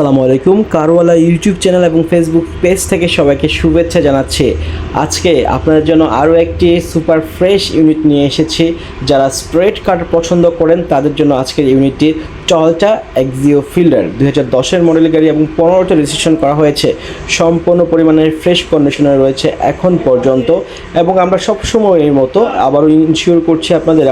আসসালামু আলাইকুম। কারওয়ালা YouTube channel এবং ফেসবুক পেজ থেকে সবাইকে শুভেচ্ছা জানাচ্ছি। আজকে আপনাদের জন্য আরও একটি সুপার ফ্রেশ ইউনিট নিয়ে এসেছি। যারা স্ট্রেট কাট পছন্দ করেন, তাদের জন্য আজকের ইউনিটটি টলটা এক্সিও ফিল্ডার। দুই হাজার দশের মডেল গাড়ি এবং পনেরোটা রেজিস্ট্রেশন করা হয়েছে। সম্পূর্ণ পরিমাণের ফ্রেশ কন্ডিশনে রয়েছে এখন পর্যন্ত। এবং আমরা সবসময়ের মতো আবারও ইনশিওর করছি আপনাদের।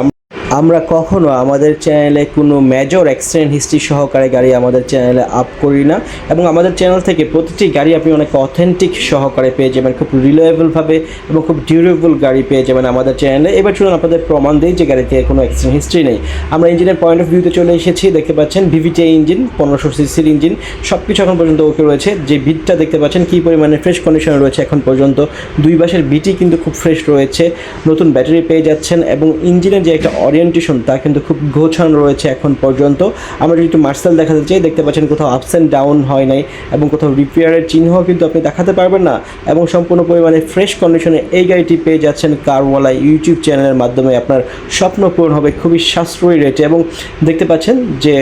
আমরা কখনো আমাদের চ্যানেলে কোনো মেজর অ্যাক্সিডেন্ট হিস্ট্রি সহকারে গাড়ি আমাদের চ্যানেলে আপ করি না এবং আমাদের চ্যানেল থেকে প্রতিটি গাড়ি আপনি অনেক অথেন্টিক সহকারে পেয়ে যাবেন, খুব রিলায়েবলভাবে এবং খুব ডিউরেবল গাড়ি পেয়ে যাবেন আমাদের চ্যানেলে এবার চলুন আপনাদের প্রমাণ দিই যে গাড়িতে কোনো অ্যাক্সিডেন্ট হিস্ট্রি নেই। আমরা ইঞ্জিনের পয়েন্ট অফ ভিউতে চলে এসেছি, দেখতে পাচ্ছেন ভিভিটি ইঞ্জিন পনেরোশো সিসির ইঞ্জিন সব কিছু এখন পর্যন্ত ওকে রয়েছে। যে বিটটা দেখতে পাচ্ছেন, কী পরিমাণে ফ্রেশ কন্ডিশনে রয়েছে এখন পর্যন্ত, দুই বাসের বিটি কিন্তু খুব ফ্রেশ রয়েছে। নতুন ব্যাটারি পেয়ে যাচ্ছেন এবং ইঞ্জিনের যে একটা অরিয়েন্টেশন তা কিন্তু খুব গোছানো রয়েছে এখন পর্যন্ত। আমরা যদি একটু মার্সেল দেখাতে চাই, দেখতে পাচ্ছেন কোথাও আপস অ্যান্ড ডাউন হয় নাই এবং কোথাও রিপেয়ারের চিহ্ন কিন্তু আপনি দেখাতে পারবেন না এবং সম্পূর্ণ পরিমাণে ফ্রেশ কন্ডিশনে এই গাড়িটি পেয়ে যাচ্ছেন কারওয়ালা ইউটিউব চ্যানেলের মাধ্যমে। আপনার স্বপ্ন পূরণ হবে খুবই সাশ্রয়ী রেটে এবং দেখতে পাচ্ছেন যে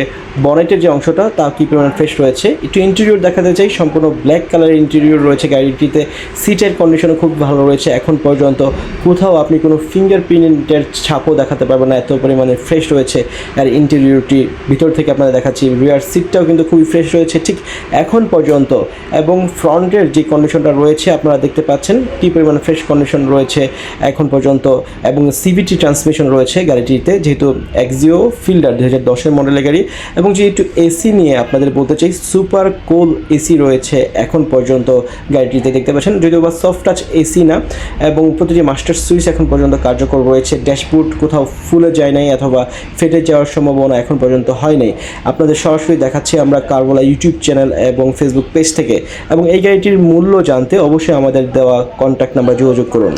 বনেটের যে অংশটা, তা কী পরিমাণ ফ্রেশ রয়েছে। একটু ইন্টেরিয়র দেখাতে চাই, সম্পূর্ণ ব্ল্যাক কালারের ইন্টেরিয়র রয়েছে গাড়িটিতে। সিটের কন্ডিশনও খুব ভালো রয়েছে এখন পর্যন্ত। কোথাও আপনি কোনো ফিঙ্গারপ্রিন্টের ছাপও দেখাতে পারবেন না। এত পরিমাণে ফ্রেশ রয়েছে আর ইন্টেরিয়রটি ভিতর থেকে আপনাদের দেখাচ্ছি। রিয়ার সিটটাও কিন্তু খুবই ফ্রেশ রয়েছে ঠিক এখন পর্যন্ত এবং ফ্রন্টের যে কন্ডিশনটা রয়েছে আপনারা দেখতে পাচ্ছেন, কী পরিমাণে ফ্রেশ কন্ডিশন রয়েছে এখন পর্যন্ত এবং সিভিটি ট্রান্সমিশন রয়েছে গাড়িটিতে, যেহেতু এক্সিও ফিল্ডার দু হাজার দশের মডেলের গাড়ি এবং যেহেতু এসি নিয়ে আপনাদের বলতে চাই সুপার কোল এসি রয়েছে এখন পর্যন্ত গাড়িটিতে দেখতে পাচ্ছেন। যদিও বা সফট টাচ এসি না এবং প্রতিটি মাস্টার সুইচ এখন পর্যন্ত কার্যকর রয়েছে ড্যাশবোর্ড কোথাও ফুলে যায় নাই অথবা ফেটে যাওয়ার সম্ভাবনা এখন পর্যন্ত হয় নাই। আপনাদের সরাসরি দেখাচ্ছি আমরা কারবোলা ইউটিউব চ্যানেল এবং ফেসবুক পেজ থেকে। এবং এই গাড়িটির মূল্য জানতে অবশ্যই আমাদের দেওয়া কন্ট্যাক্ট নাম্বার যোগাযোগ করুন।